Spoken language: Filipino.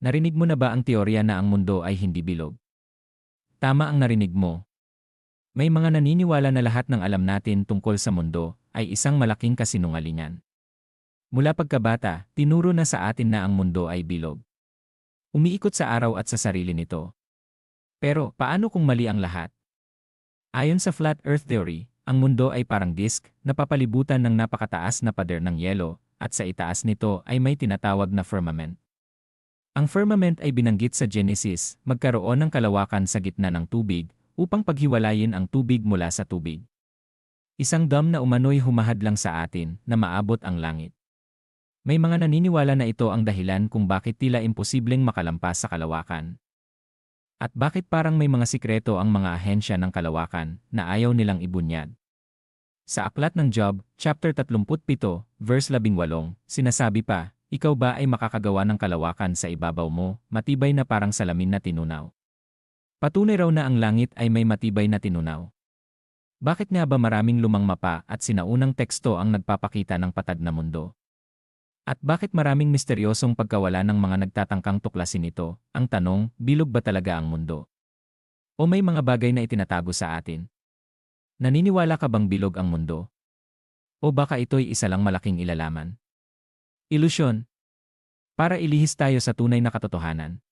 Narinig mo na ba ang teorya na ang mundo ay hindi bilog? Tama ang narinig mo. May mga naniniwala na lahat ng alam natin tungkol sa mundo ay isang malaking kasinungalingan. Mula pagkabata, tinuro na sa atin na ang mundo ay bilog. Umiikot sa araw at sa sarili nito. Pero, paano kung mali ang lahat? Ayon sa Flat Earth Theory, ang mundo ay parang disk na papalibutan ng napakataas na pader ng yelo at sa itaas nito ay may tinatawag na firmament. Ang firmament ay binanggit sa Genesis, magkaroon ng kalawakan sa gitna ng tubig upang paghiwalayin ang tubig mula sa tubig. Isang dam na umano'y humahadlang sa atin na maabot ang langit. May mga naniniwala na ito ang dahilan kung bakit tila imposibleng makalampas sa kalawakan. At bakit parang may mga sikreto ang mga ahensya ng kalawakan na ayaw nilang ibunyad. Sa aklat ng Job, chapter 37, verse 18, sinasabi pa, ikaw ba ay makakagawa ng kalawakan sa ibabaw mo, matibay na parang salamin na tinunaw? Patunay raw na ang langit ay may matibay na tinunaw. Bakit nga ba maraming lumang mapa at sinaunang teksto ang nagpapakita ng patad na mundo? At bakit maraming misteryosong pagkawala ng mga nagtatangkang tuklasin ito? Ang tanong, bilog ba talaga ang mundo? O may mga bagay na itinatago sa atin? Naniniwala ka bang bilog ang mundo? O baka ito'y isa lang malaking ilalaman? Ilusyon. Para ilihis tayo sa tunay na katotohanan.